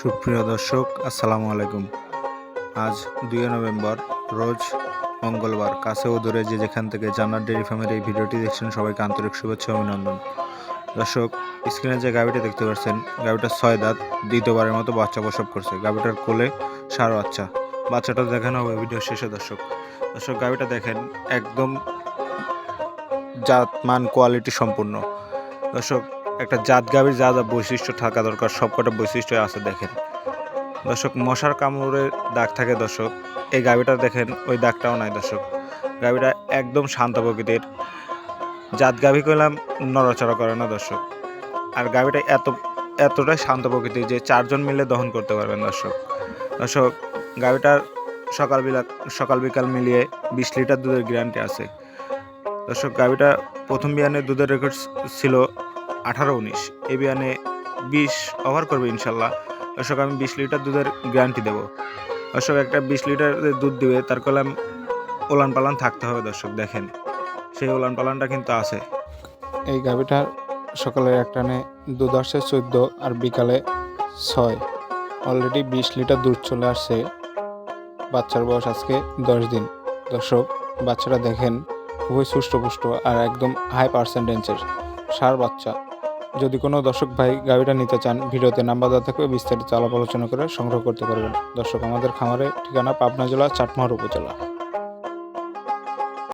সুপ্রিয় দর্শক, আসসালামু আলাইকুম। আজ দুই নভেম্বর, রোজ মঙ্গলবার। কাছে ও দূরে যে যেখান থেকে জান্নার ডেয়ারি ফার্মের এই ভিডিওটি দেখছেন, সবাইকে আন্তরিক শুভেচ্ছা অভিনন্দন। দর্শক, স্ক্রিনে যে গাভিটা দেখতে পাচ্ছেন গাভিটার ছয় দাঁত, দ্বিতীয়বারের মতো বাচ্চা প্রসব করছে। গাভিটার কোলে সার বাচ্চা বাচ্চাটা দেখানো হবে ভিডিও শেষে, দর্শক। দর্শক, গাভিটা দেখেন, একদম জাত মান কোয়ালিটি সম্পূর্ণ। দর্শক একটা জাত গাভীর যা যা বৈশিষ্ট্য থাকা দরকার, সবকটা বৈশিষ্ট্য আছে দেখেন। দর্শক, মশার কামড়ে দাগ থাকে দর্শক, এই গাভীটা দেখেন, ওই দাগটাও নাই দর্শক। গাভীটা একদম শান্ত প্রকৃতির। জাত গাভী করলাম নড়াচড়া করে না দর্শক। আর গাভীটা এত, এতটাই শান্ত প্রকৃতির যে চারজন মিলে দহন করতে পারবেন দর্শক। দর্শক, গাভীটার সকাল বিলা, সকাল বিকাল মিলিয়ে বিশ লিটার দুধের গ্যারান্টি আছে। দর্শক, গাভীটা প্রথম বিয়ানে দুধের রেকর্ড ছিল আঠারো উনিশ। এই বিয়ানে বিশ ওভার করবে ইনশাল্লাহ। দর্শক, আমি বিশ লিটার দুধের গ্যারান্টি দেবো। দর্শক, একটা বিশ লিটার দুধ দিবে, তার কলাম ওলান পালান থাকতে হবে দর্শক, দেখেন। সেই ওলান পালানটা কিন্তু আছে। এই গাভিটার সকালে এক টানে দুধ আসছে চোদ্দ আর বিকালে ছয়। অলরেডি বিশ লিটার দুধ চলে আসছে। বাচ্চার বয়স আজকে দশ দিন। দর্শক বাচ্চাটা দেখেন, খুবই সুষ্ঠুপুষ্ট আর একদম হাই পার্সেন্টেন্সের সার বাচ্চা। যদি কোনো দর্শক ভাই গাড়িটা নিতে চান, ভিডিওতে নাম্বার দেওয়া থাকবে, বিস্তারিত আলাপ আলোচনা করে সংগ্রহ করতে পারবেন। দর্শক, আমাদের খামারে ঠিকানা পাবনা জেলা চাটমার উপজেলা।